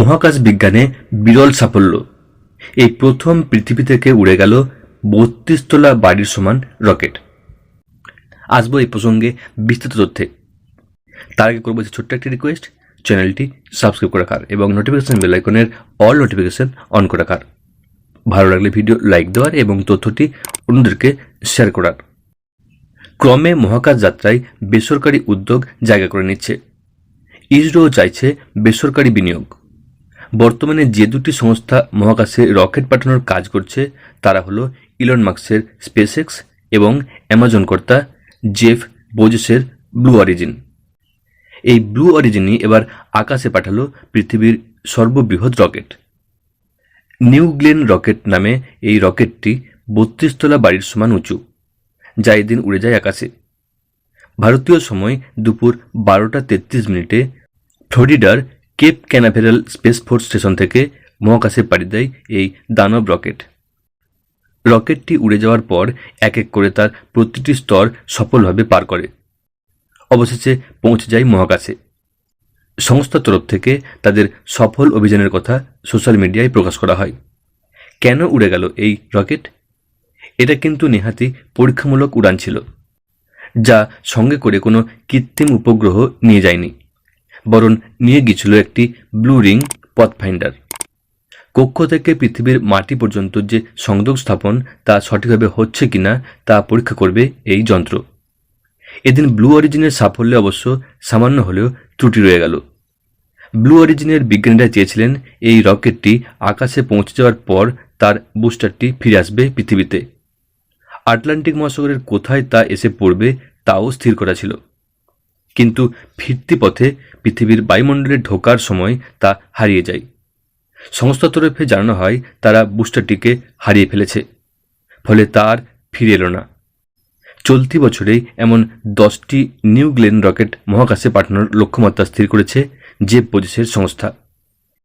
মহাকাশ বিজ্ঞানে বিরল সাফল্য। এই প্রথম পৃথিবী থেকে উড়ে গেল বত্রিশ তলা বাড়ির সমান রকেট। আসব এই প্রসঙ্গে বিস্তৃত তথ্যে। তার আগে করব ছোট্ট একটি রিকোয়েস্ট চ্যানেলটি সাবস্ক্রাইব করে রাখার এবং নোটিফিকেশন বেল আইকনের অল নোটিফিকেশন অন করে রাখার। ভালো লাগলে ভিডিও লাইক দেওয়ার এবং তথ্যটি অন্যদেরকে শেয়ার করার। ক্রমে মহাকাশ যাত্রায় বেসরকারি উদ্যোগ জায়গা করে নিচ্ছে। ইসরো চাইছে বেসরকারি বিনিয়োগ। বর্তমানে যে দুটি সংস্থা মহাকাশে রকেট পাঠানোর কাজ করছে, তারা হলো ইলন মার্কসের স্পেসএক্স এবং অ্যামাজন কর্তা জেফ বোজেসের ব্লু অরিজিন। এই ব্লু অরিজিনই এবার আকাশে পাঠালো পৃথিবীর সর্ববৃহৎ রকেট। নিউ গ্লেন রকেট নামে এই রকেটটি বত্রিশ তলা বাড়ির সমান উঁচু, যা এদিন উড়ে যায় আকাশে। ভারতীয় সময় দুপুর বারোটা তেত্রিশ মিনিটে ফ্লোরিডার Cape Canaveral Space Force Station থেকে মহাকাশে পাড়ি দেয় এই দানব রকেট। রকেটটি উড়ে যাওয়ার পর এক এক করে তার প্রতিটি স্তর সফলভাবে পার করে। অবশেষে পৌঁছে যায় মহাকাশে। সংস্থার তরফ থেকে তাদের সফল অভিযানের কথা সোশ্যাল মিডিয়ায় প্রকাশ করা হয়। কেন উড়ে গেল এই রকেট? এটা কিন্তু নেহাতি পরীক্ষামূলক উড়ান ছিল, যা সঙ্গে করে কোনো কৃত্রিম উপগ্রহ নিয়ে যায়নি। বরং নিয়ে গিয়েছিল একটি ব্লু রিং পথফাইন্ডার কক্ষ থেকে পৃথিবীর মাটি পর্যন্ত যে সংযোগ স্থাপন তা সঠিকভাবে হচ্ছে কিনা তা পরীক্ষা করবে এই যন্ত্র। এদিন ব্লু অরিজিনের সাফল্যে অবশ্য সামান্য হলেও ত্রুটি রয়ে গেল। ব্লু অরিজিনের বিজ্ঞানীরা চেয়েছিলেন এই রকেটটি আকাশে পৌঁছে যাওয়ার পর তার বুস্টারটি ফিরে আসবে পৃথিবীতে। আটলান্টিক মহাসাগরের কোথায় তা এসে পড়বে তাও স্থির করা ছিল। কিন্তু ফিরতি পথে পৃথিবীর বায়ুমণ্ডলে ঢোকার সময় তা হারিয়ে যায়। সংস্থার তরফে জানানো হয়, তারা বুস্টারটিকে হারিয়ে ফেলেছে। ফলে তার ফিরে এলো না। চলতি বছরেই এমন দশটি নিউ গ্লেন রকেট মহাকাশে পাঠানোর লক্ষ্যমাত্রা স্থির করেছে যে পজিসের সংস্থা।